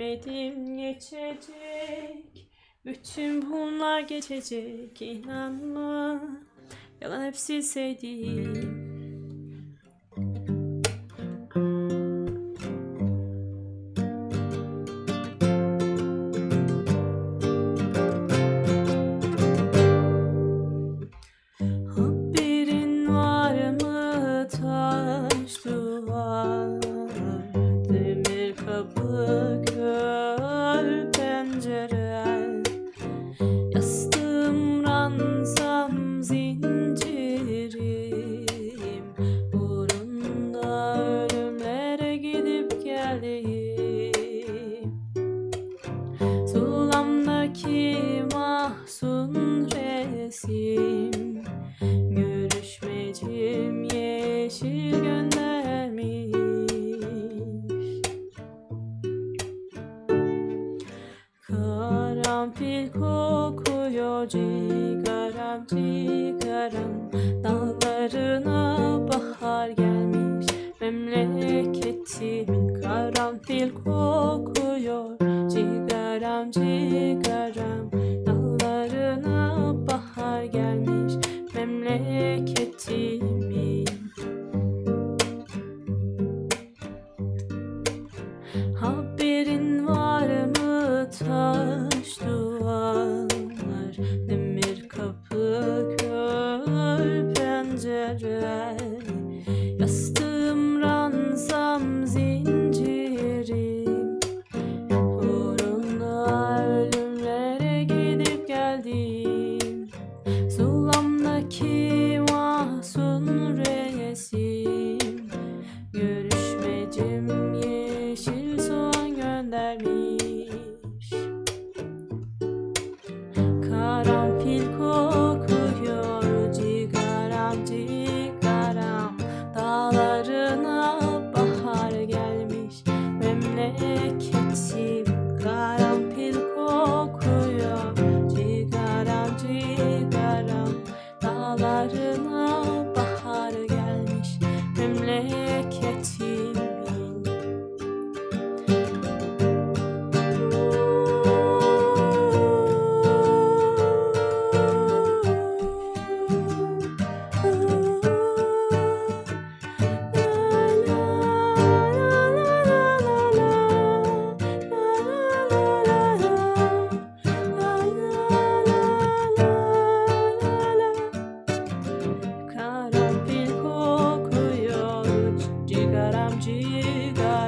Ölmedim geçecek. Bütün bunlar geçecek inanma. Yalan hepsi sevdiğim Karanfil kokuyor cigaram cigaram. Dağlarına bahar gelmiş Memleketimin karanfil kokuyor. Cigaram cigaram Dağlarına bahar gelmiş Memleketimin I drive.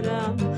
Salam